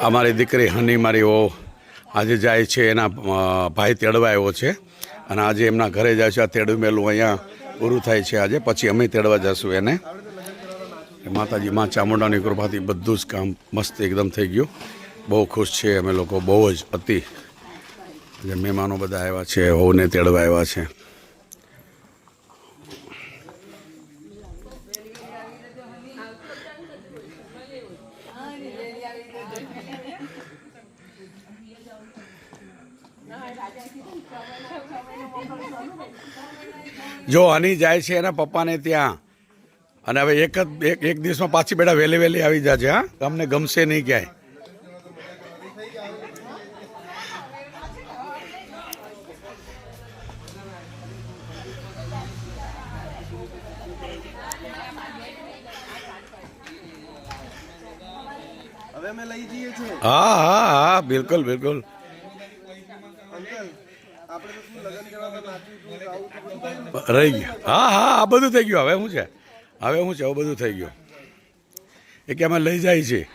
અમારી દીકરી હની મારી ઓ આજે જાય છે, એના ભાઈ તેડવા આવ્યો છે અને આજે એમના ઘરે જાય છે. આ તેડું મેલું અહીંયા પૂરું થાય છે આજે. પછી અમે તેડવા જશું એને. માતાજી, માં ચામુંડાની કૃપાથી બધું જ કામ મસ્ત એકદમ થઈ ગયું. બહુ ખુશ છે અમે લોકો, બહુ જ અતિ. મહેમાનો બધા આવ્યા છે હોને તેડવા આવ્યા છે. જો હની જાય છે એના પપ્પાને ત્યાં અને હવે એક જ એક એક દિવસમાં પાછી બેટા વહેલી વહેલી આવી જાજે હા? તમને ગમશે નહીં ક્યાંય. હા હા હા બિલકુલ બિલકુલ અંકલ આપણે તો શું લગ્ન કરવા નાચ્યું હતું આવું તો બધું થયું રહી ગયું. હા હા, આ બધું થઈ ગયું. હવે શું છે? હવે શું છે? આવું બધું થઈ ગયું. એ કે અમે લઈ જાય છે.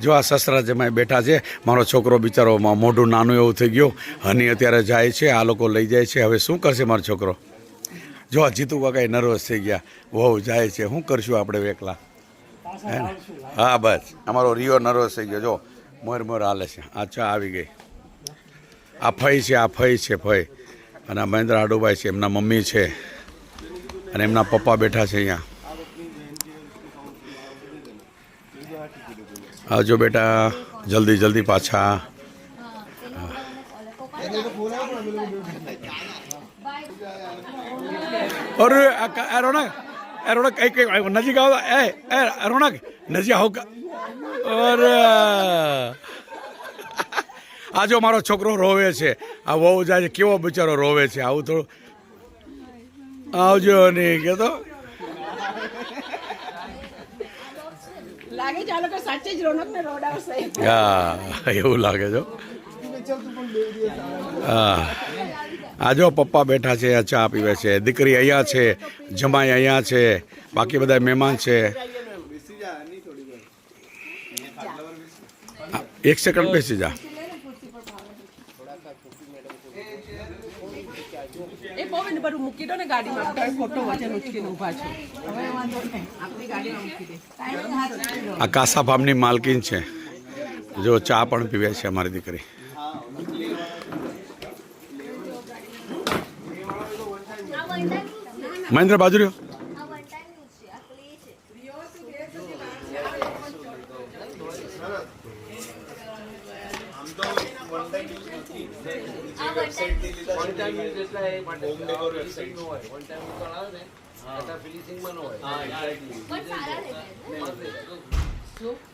જો આ સસરા જમાઈ બેઠા છે, મારો છોકરો બિચારો મોઢું નાનું એવું થઈ ગયું. હની અત્યારે જાય છે, આ લોકો લઈ જાય છે. હવે શું કરશે મારો છોકરો? જો આ જીતુ કાકા નર્વસ થઈ ગયા. વહુ જાય છે. શું કરશું આપણે એકલા હે? હા, બસ. અમારો રિયો નર્વસ થઈ ગયો. જો, મોર મોર હાલે છે. આ ચા આવી ગઈ. આ ફઈ છે, આ ફઈ છે, ફઈ. અને મહેન્દ્ર આડુભાઈ છે, એમના મમ્મી છે. અને એમના પપ્પા બેઠા છે અહીંયા. આવજો બેટા, જલ્દી જલ્દી પાછા. અરે એ રોણક કઈ કઈ નજીક આવો. એ એ રોનક, નજીક આવો. અરે. આ જો મારો છોકરો રોવે છે. આ વહુ જાય કેવો બિચારો રોવે છે? આવું થોડું. આવજો નહીં કે તો. લાગે છે આ સાચે જ રોનકને રોડાવશે. હા એવું લાગે છો હા. આ જો પપ્પા બેઠા છે આ ચા પીવે છે. દીકરી અહીંયા છે જમાઈ અહીંયા છે. બાકી બધા મહેમાન છે. એક સેકન્ડ બેસી જા. બધું મૂકી દો ને ગાડીમાં. આપણે ફોટો વચ્ચે ઉચકીને ઊભા છે. હવે વાંધો નહીં. આપણી ગાડીમાં મૂકી દે. આ કાસા ફાર્મની માલકીન છે. જો ચા પણ પીવે છે અમારી દીકરી. મહેન્દ્ર બાજુ રહ્યો.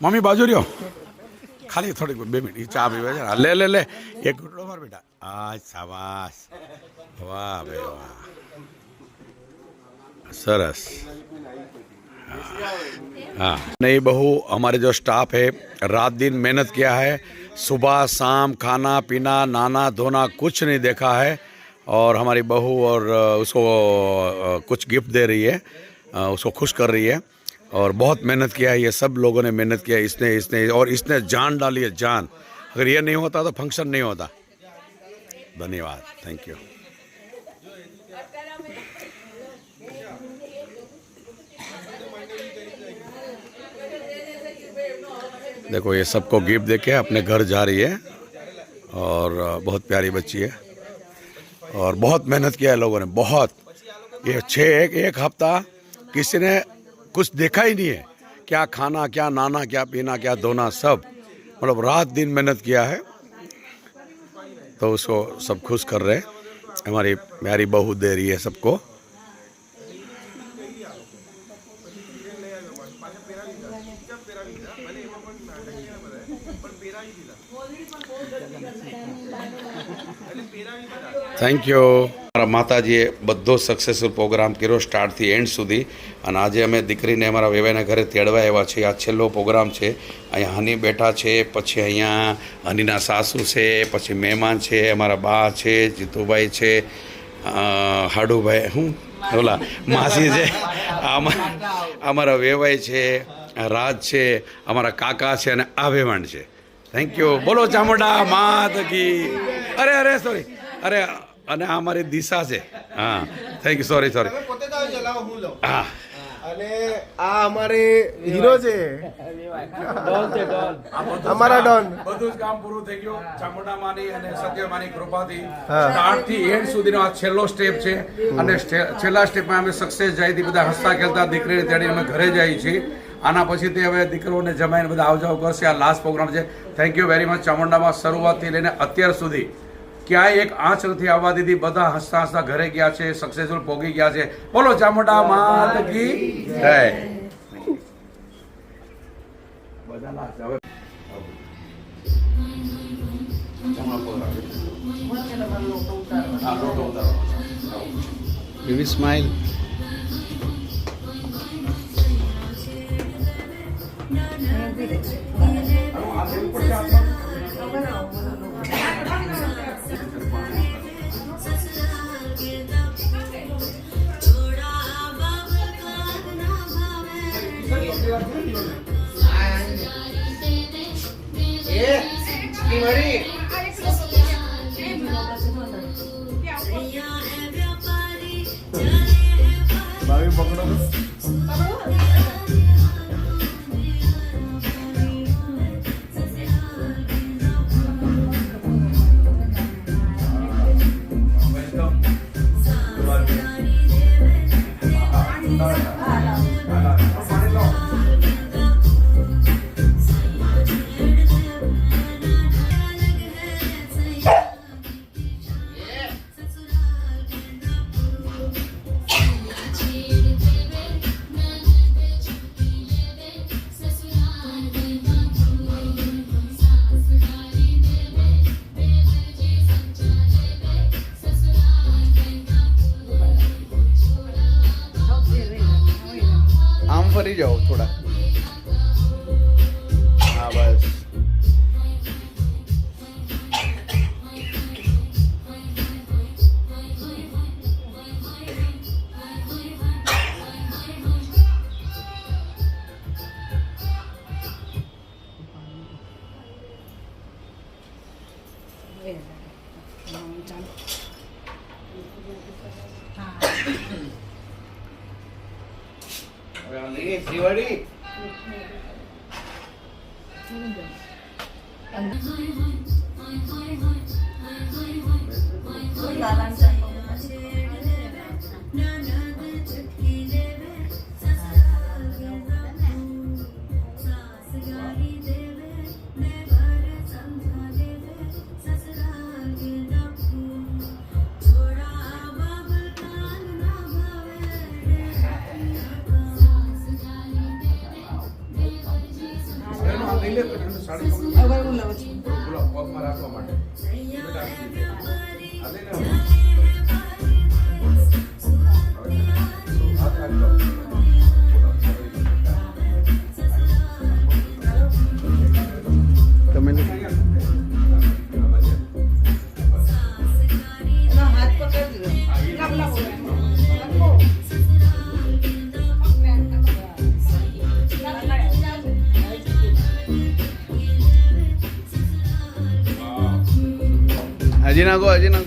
મમ્મી બાજુ રહ્યો ખાલી થોડીક બે મિનિટ ઈ ચા પીવે છે લે લે લે એક ઘૂંટડો માર બેટા આ શાબાશ વાહ ભાઈ વાહ સરસ हाँ नहीं बहू हमारे जो स्टाफ है रात दिन मेहनत किया है सुबह, शाम खाना, पीना नाना धोना कुछ नहीं देखा है और हमारी बहू और उसको कुछ गिफ्ट दे रही है उसको खुश कर रही है और बहुत मेहनत किया है, ये सब लोगों ने मेहनत किया, इसने इसने और इसने जान डाली है, जान। अगर ये नहीं होता तो फ़ंक्शन नहीं होता। धन्यवाद। थैंक यू देखो, ये सबको गिफ्ट देके अपने घर जा रही है और बहुत प्यारी बच्ची है और बहुत मेहनत किया है लोगों ने, बहुत। ये छः एक एक हफ़्ता किसी ने कुछ देखा ही नहीं है। क्या खाना, क्या नाना, क्या पीना, क्या धोना सब। मतलब रात दिन मेहनत किया है तो उसको सब खुश कर रहे हैं। हमारी प्यारी बहू दे रही है सबको। થેન્ક યુ મારા માતાજીએ બધો સક્સેસફુલ પ્રોગ્રામ કર્યો સ્ટાર્ટથી એન્ડ સુધી. અને આજે અમે દીકરીને અમારા વેવાઈના ઘરે તેડવા આવ્યા છીએ. આ છેલ્લો પ્રોગ્રામ છે. અહીંયા હની બેઠા છે, પછી અહીંયા હનીના સાસુ છે, પછી મહેમાન છે, અમારા બા છે, જીતુભાઈ છે હાડુભાઈ, હું? ઓલા, માસી છે. અમારા વેવાઈ છે, રાજ છે, અમારા કાકા છે અને આ વેવાણ છે. થેન્ક યુ બોલો ચામુંડા માત અરે અરે સોરી અરે અને આ અમારી દિશા છે. હા. થેન્ક યુ સોરી સોરી તમે પોતે તો આવી જાઓ, લાવો હું લઉં હા. અને આ અમારે હીરો છે. અમારા ડોન બધું જ કામ પૂરું થઈ ગયું. ચામુંડામાની અને સત્યમાની કૃપાથી. હા. સ્ટાર્ટથી એન્ડ સુધીનો આ છેલ્લો સ્ટેપ છે. અને છેલ્લા સ્ટેપમાં અમે સક્સેસ જાય થી બધા હસતા ખેલતા દીકરીને તેડી અમે ઘરે જઈએ છીએ. આના પછી તે હવે દીકરોને જમાઈને બધા આવજાવ કરશે. આ લાસ્ટ પ્રોગ્રામ છે. થેન્ક યુ વેરી મચ ચામુંડામાં શરૂઆતથી લઈને અત્યાર સુધી ક્યાંય એક આંચ નથી આવવા દીધી. બધા હસતા હસતા ઘરે ગયા છે સક્સેસફુલ પોગી ગયા છે. બોલો, ચામુંડા માત કી જય. બધા લાસ્ટ હવે. Baby బావి పక్కన Thank you. હવે હું લઉં છું. રાખવા માટે. आजी ना को आजी को।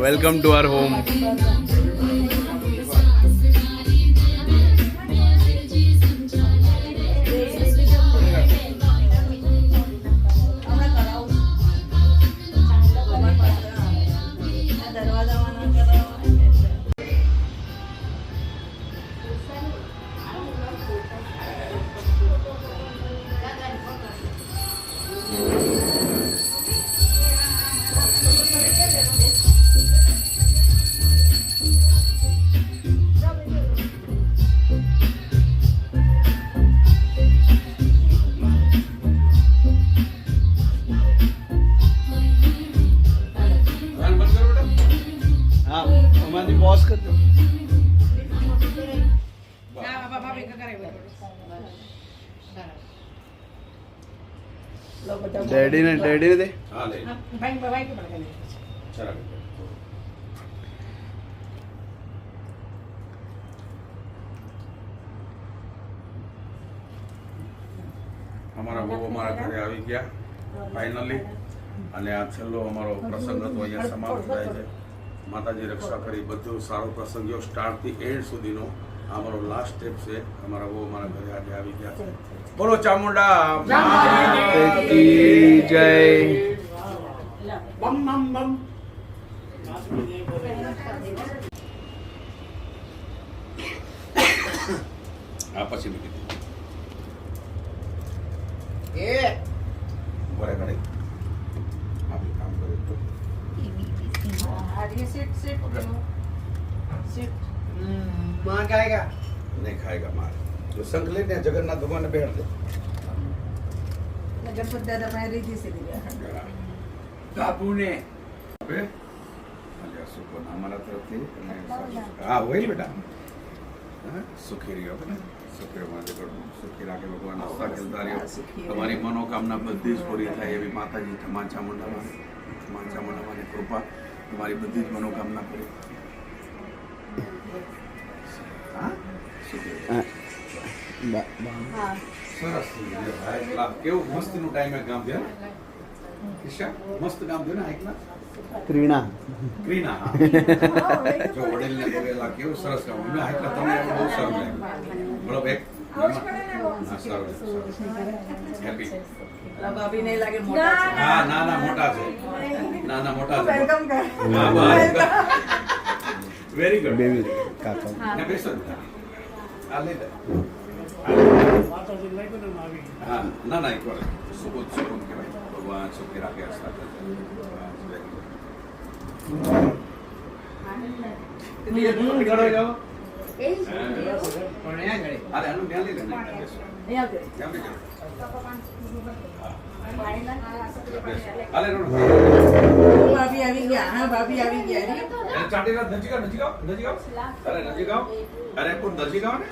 Welcome to our home. બધા ડેડી ને ડેડી ને દે હા લે ભાઈ ભાઈ કે પડે ચલો. અમારા બહુ અમારા ઘરે આવી ગયા ફાઇનલી અને આ છેલ્લો અમારો પ્રસંગ હતો અહીંયા સમાપ્ત થાય છે. માતાજી રક્ષા કરી બધું સારો પ્રસંગો સ્ટાર્ટથી એન્ડ સુધીનો અમારો લાસ્ટ સ્ટેપ છે. અમારા બહુ અમારા ઘરે આજે આવી ગયા છે. બોલો ચામુંડા. જય બમ બમ બમ આ પછી મૂકી દીધું એ. બરે ઘરે આપણે કામ કર્યું તો. Seat seat seat. मां खाएगा नहीं खाएगा मार जो संग लेने जगन्नाथ भगवान ने बैठ दे गणपति दादा मैं रीति से दिया बाबू ने સુખોના અમારા તરફથી. હા હોય બેટા. સુખી રહ્યો ને સુખી માટે સુખી રાખે ભગવાન. તમારી મનોકામના બધી જ પૂરી થાય એવી માતાજી ખમા ચામુંડામાં કૃપા. તમારી બધી જ મનોકામના પૂરી. સરસ ટાઈમે ગામ થયું ને? મસ્ત કામ થયું ને આ એકલા ત્રીણા જો વડીલને બોલેલા કેવું સરસ કામ મેં આટલા તમને બહુ સારું લાગ્યું બરોબર એક છે. ના ના મોટા છે. ના ના મોટા છે વેલકમ કર હા બસ વેરી ગુડ બેબી કાકા ને બેસો આ લઈ લે હા. ના ના એક વાર. સુકૂન કહેવાય. ભગવાન સુખી રાખે. અરે આનું ધ્યાન લઈ લે હાલે રોડ. ભાભી આવી ગયા હા ભાભી આવી ગયા ચાટીને નજીક આવ, નજીક આવ, નજીક આવ. અરે નજીક આવ. અરે પણ નજીક આવ ને